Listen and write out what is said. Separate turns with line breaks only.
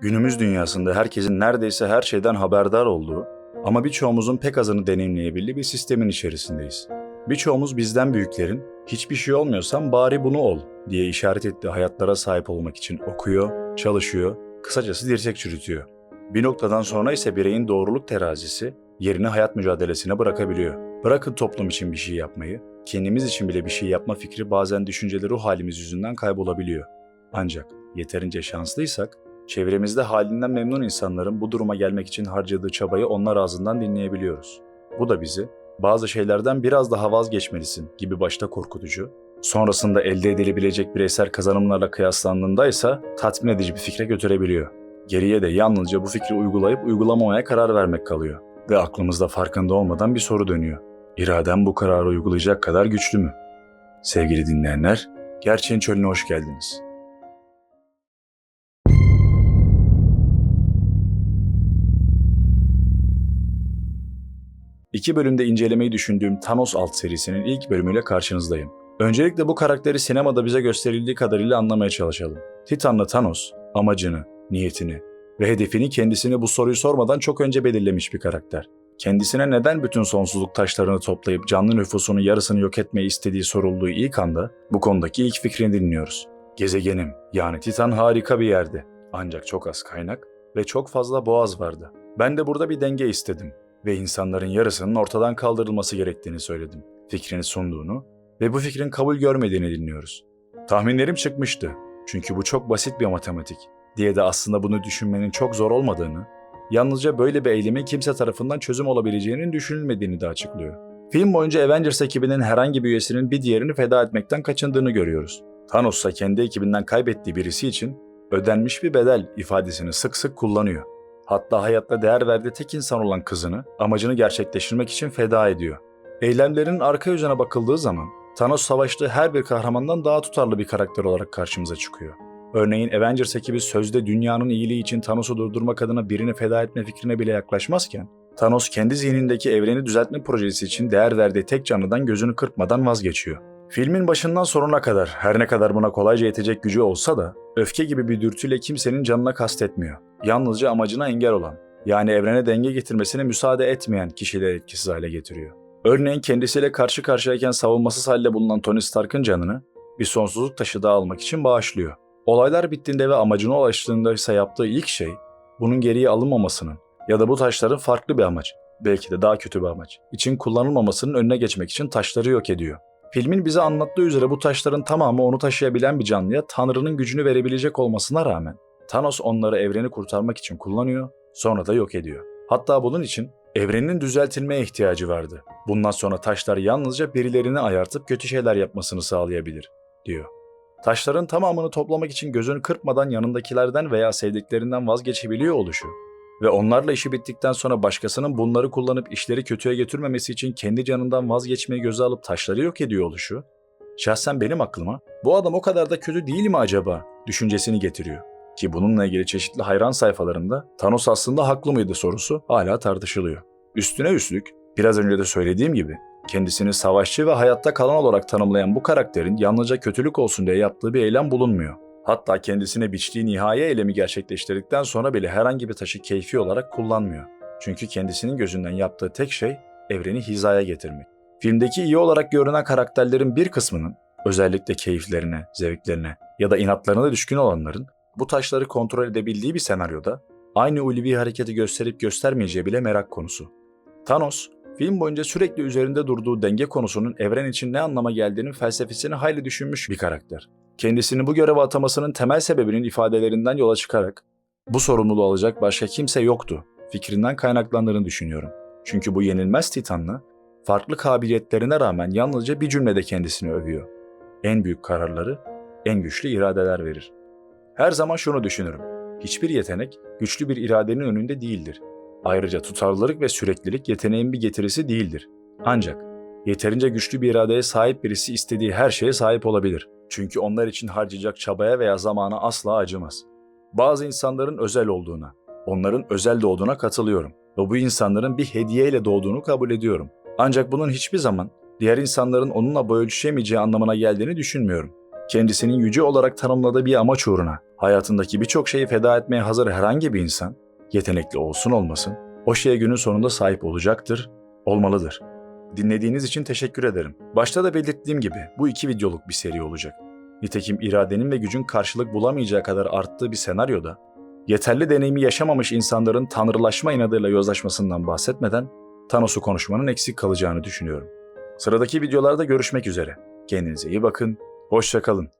Günümüz dünyasında herkesin neredeyse her şeyden haberdar olduğu ama birçoğumuzun pek azını deneyimleyebildiği bir sistemin içerisindeyiz. Birçoğumuz bizden büyüklerin hiçbir şey olmuyorsan bari bunu ol diye işaret ettiği hayatlara sahip olmak için okuyor, çalışıyor, kısacası dirsek çürütüyor. Bir noktadan sonra ise bireyin doğruluk terazisi yerini hayat mücadelesine bırakabiliyor. Bırakın toplum için bir şey yapmayı, kendimiz için bile bir şey yapma fikri bazen düşünceli ruh halimiz yüzünden kaybolabiliyor. Ancak yeterince şanslıysak, çevremizde halinden memnun insanların bu duruma gelmek için harcadığı çabayı onlar ağzından dinleyebiliyoruz. Bu da bizi bazı şeylerden biraz daha vazgeçmelisin gibi başta korkutucu, sonrasında elde edilebilecek bireysel kazanımlarla kıyaslandığında ise tatmin edici bir fikre götürebiliyor. Geriye de yalnızca bu fikri uygulayıp uygulamamaya karar vermek kalıyor. Ve aklımızda farkında olmadan bir soru dönüyor. İradem bu kararı uygulayacak kadar güçlü mü? Sevgili dinleyenler, Gerçeğin Çölü'ne hoş geldiniz. İki bölümde incelemeyi düşündüğüm Thanos alt serisinin ilk bölümüyle karşınızdayım. Öncelikle bu karakteri sinemada bize gösterildiği kadarıyla anlamaya çalışalım. Titanlı Thanos, amacını, niyetini ve hedefini kendisine bu soruyu sormadan çok önce belirlemiş bir karakter. Kendisine neden bütün sonsuzluk taşlarını toplayıp canlı nüfusunun yarısını yok etmeyi istediği sorulduğu ilk anda bu konudaki ilk fikrini dinliyoruz. Gezegenim yani Titan harika bir yerdi. Ancak çok az kaynak ve çok fazla boğaz vardı. Ben de burada bir denge istedim ve insanların yarısının ortadan kaldırılması gerektiğini söyledim. Fikrini sunduğunu ve bu fikrin kabul görmediğini dinliyoruz. Tahminlerim çıkmıştı. Çünkü bu çok basit bir matematik diye de aslında bunu düşünmenin çok zor olmadığını, yalnızca böyle bir eylemin kimse tarafından çözüm olabileceğinin düşünülmediğini de açıklıyor. Film boyunca Avengers ekibinin herhangi bir üyesinin bir diğerini feda etmekten kaçındığını görüyoruz. Thanos ise kendi ekibinden kaybettiği birisi için ödenmiş bir bedel ifadesini sık sık kullanıyor. Hatta hayatta değer verdiği tek insan olan kızını amacını gerçekleştirmek için feda ediyor. Eylemlerinin arka yüzüne bakıldığı zaman Thanos savaştığı her bir kahramandan daha tutarlı bir karakter olarak karşımıza çıkıyor. Örneğin Avengers ekibi sözde dünyanın iyiliği için Thanos'u durdurmak adına birini feda etme fikrine bile yaklaşmazken, Thanos kendi zihnindeki evreni düzeltme projesi için değer verdiği tek canlıdan gözünü kırpmadan vazgeçiyor. Filmin başından sonuna kadar her ne kadar buna kolayca yetecek gücü olsa da öfke gibi bir dürtüyle kimsenin canına kastetmiyor. Yalnızca amacına engel olan, yani evrene denge getirmesine müsaade etmeyen kişileri etkisiz hale getiriyor. Örneğin kendisiyle karşı karşıyayken savunmasız halde bulunan Tony Stark'ın canını bir sonsuzluk taşı daha almak için bağışlıyor. Olaylar bittiğinde ve amacına ulaştığında ise yaptığı ilk şey bunun geriye alınmamasının ya da bu taşların farklı bir amaç, belki de daha kötü bir amaç için kullanılmamasının önüne geçmek için taşları yok ediyor. Filmin bize anlattığı üzere bu taşların tamamı onu taşıyabilen bir canlıya Tanrı'nın gücünü verebilecek olmasına rağmen Thanos onları evreni kurtarmak için kullanıyor, sonra da yok ediyor. Hatta bunun için evrenin düzeltilmeye ihtiyacı vardı. Bundan sonra taşlar yalnızca birilerini ayartıp kötü şeyler yapmasını sağlayabilir, diyor. Taşların tamamını toplamak için gözünü kırpmadan yanındakilerden veya sevdiklerinden vazgeçebiliyor oluşu ve onlarla işi bittikten sonra başkasının bunları kullanıp işleri kötüye götürmemesi için kendi canından vazgeçmeyi göze alıp taşları yok ediyor oluşu, şahsen benim aklıma bu adam o kadar da kötü değil mi acaba düşüncesini getiriyor. Ki bununla ilgili çeşitli hayran sayfalarında Thanos aslında haklı mıydı sorusu hala tartışılıyor. Üstüne üstlük biraz önce de söylediğim gibi kendisini savaşçı ve hayatta kalan olarak tanımlayan bu karakterin yalnızca kötülük olsun diye yaptığı bir eylem bulunmuyor. Hatta kendisine biçtiği nihai eylemi gerçekleştirdikten sonra bile herhangi bir taşı keyfi olarak kullanmıyor. Çünkü kendisinin gözünden yaptığı tek şey evreni hizaya getirmek. Filmdeki iyi olarak görünen karakterlerin bir kısmının, özellikle keyiflerine, zevklerine ya da inatlarına düşkün olanların bu taşları kontrol edebildiği bir senaryoda aynı ulvi hareketi gösterip göstermeyeceği bile merak konusu. Thanos, film boyunca sürekli üzerinde durduğu denge konusunun evren için ne anlama geldiğinin felsefesini hayli düşünmüş bir karakter. Kendisini bu göreve atamasının temel sebebinin ifadelerinden yola çıkarak bu sorumluluğu alacak başka kimse yoktu fikrinden kaynaklandığını düşünüyorum. Çünkü bu yenilmez Titanlı, farklı kabiliyetlerine rağmen yalnızca bir cümlede kendisini övüyor. En büyük kararları, en güçlü iradeler verir. Her zaman şunu düşünürüm. Hiçbir yetenek güçlü bir iradenin önünde değildir. Ayrıca tutarlılık ve süreklilik yeteneğin bir getirisi değildir. Ancak yeterince güçlü bir iradeye sahip birisi istediği her şeye sahip olabilir. Çünkü onlar için harcayacak çabaya veya zamana asla acımaz. Bazı insanların özel olduğuna, onların özel doğduğuna katılıyorum ve bu insanların bir hediyeyle doğduğunu kabul ediyorum. Ancak bunun hiçbir zaman diğer insanların onunla boy ölçüşemeyeceği anlamına geldiğini düşünmüyorum. Kendisinin yüce olarak tanımladığı bir amaç uğruna hayatındaki birçok şeyi feda etmeye hazır herhangi bir insan, yetenekli olsun olmasın, o şeye günün sonunda sahip olacaktır, olmalıdır. Dinlediğiniz için teşekkür ederim. Başta da belirttiğim gibi bu iki videoluk bir seri olacak. Nitekim iradenin ve gücün karşılık bulamayacağı kadar arttığı bir senaryoda, yeterli deneyimi yaşamamış insanların tanrılaşma inadıyla yozlaşmasından bahsetmeden Thanos'u konuşmanın eksik kalacağını düşünüyorum. Sıradaki videolarda görüşmek üzere. Kendinize iyi bakın, hoşça kalın.